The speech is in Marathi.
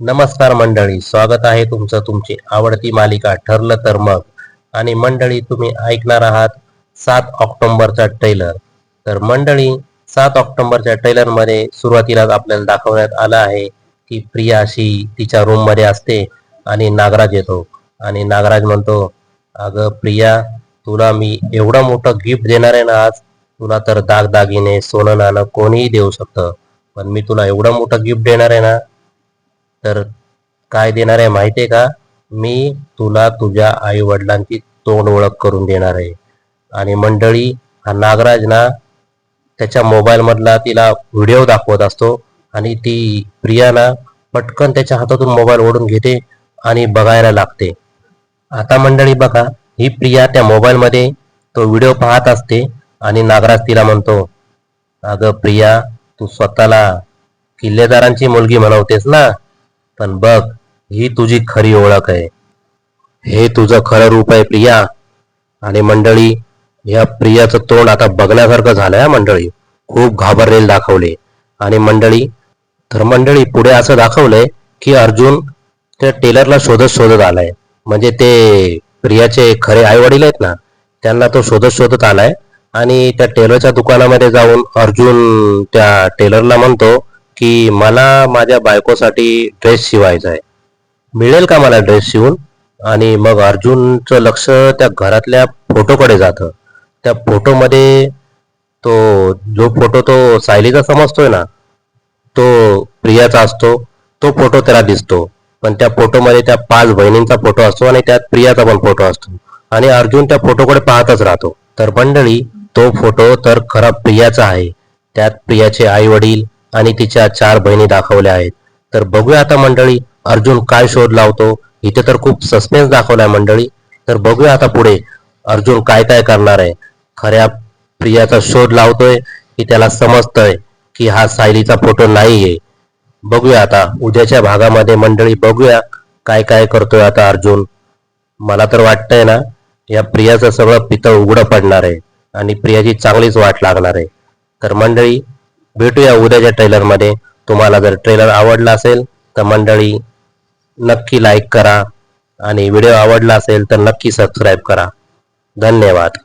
नमस्कार मंडळी स्वागत आहे तुमचं तुमची आवडती मालिका ठरलं तर मग. आणि मंडळी तुम्ही ऐकणार आहात सात ऑक्टोबरचा ट्रेलर तर मंडळी सात ऑक्टोबरच्या ट्रेलरमध्ये सुरुवातीलाच आपल्याला दाखवण्यात आलं आहे की प्रिया अशी तिच्या रूममध्ये असते आणि नागराज येतो. आणि नागराज म्हणतो अगं प्रिया तुला मी एवढं मोठं गिफ्ट देणार आहे ना आज तुला तर दागदागिने सोनं नाणं कोणीही देऊ शकतं. पण मी तुला एवढं मोठं गिफ्ट देणार आहे ना तर काय देणार आहे माहिती आहे का? मी तुला तुझ्या आई वडिलांची तोंड ओळख करून देणार आहे. आणि मंडळी हा नागराज ना त्याच्या मोबाईल मधला तिला व्हिडिओ दाखवत असतो. आणि ती प्रिया ना पटकन त्याच्या हातातून मोबाईल ओढून घेते आणि बघायला लागते. आता मंडळी बघा ही प्रिया त्या मोबाईल मध्ये तो व्हिडिओ पाहत असते आणि नागराज तिला म्हणतो अगं प्रिया तू स्वतःला किल्लेदारांची मुलगी म्हणवतेस ना? पण बघ ही तुझी खरी ओळख आहे. हे तुझं खरं रूप आहे प्रिया. आणि मंडळी या प्रियाचं तोंड आता बघण्यासारखं झालंय हा मंडळी. खूप घाबरलेलं दाखवले. आणि मंडळी तर मंडळी पुढे असं दाखवलंय की अर्जुन त्या टेलरला शोधत शोधत आलाय. म्हणजे ते प्रियाचे खरे आई वडील आहेत ना त्यांना तो शोधत शोधत आलाय. आणि त्या टेलरच्या दुकानामध्ये जाऊन अर्जुन त्या टेलरला म्हणतो की मला माझ्या बायकोसाठी ड्रेस शिवायचा आहे. मिळेल का मला ड्रेस शिवून? आणि मग अर्जुनचं लक्ष त्या घरातल्या फोटोकडे जातं. त्या फोटोमध्ये तो जो फोटो तो सायलीचा समजतोय ना तो प्रियाचा असतो. तो फोटो त्याला दिसतो. पण त्या फोटोमध्ये त्या पाच बहिणींचा फोटो असतो आणि त्यात प्रियाचा पण फोटो असतो. आणि अर्जुन त्या फोटोकडे पाहतच राहतो. तर मंडळी तो फोटो तर खरा प्रियाचा आहे. त्यात प्रियाचे आई वडील आणि तिच्या चार बहिणी दाखवल्या आहेत. तर बघूया आता मंडळी अर्जुन काय शोध लावतो? इथे तर खूप सस्पेन्स दाखवलाय मंडळी. तर बघूया आता पुढे अर्जुन काय काय करणार आहे? खऱ्या प्रियाचा शोध लावतोय की त्याला समजतंय की हा सायलीचा फोटो नाहीये. बघूया आता उद्याच्या भागामध्ये मंडळी बघूया काय काय करतोय आता अर्जुन. मला तर वाटतंय ना या प्रियाचं सगळं पितळ उघडं पडणार आहे आणि प्रियाची चांगलीच वाट लागणार आहे. तर मंडळी भेटूया उद्याच्या ट्रेलरमध्ये तुम्हाला जर ट्रेलर आवडला असेल तर मंडळी नक्की लाईक करा. आणि व्हिडिओ आवडला असेल तर नक्की सबस्क्राईब करा. धन्यवाद.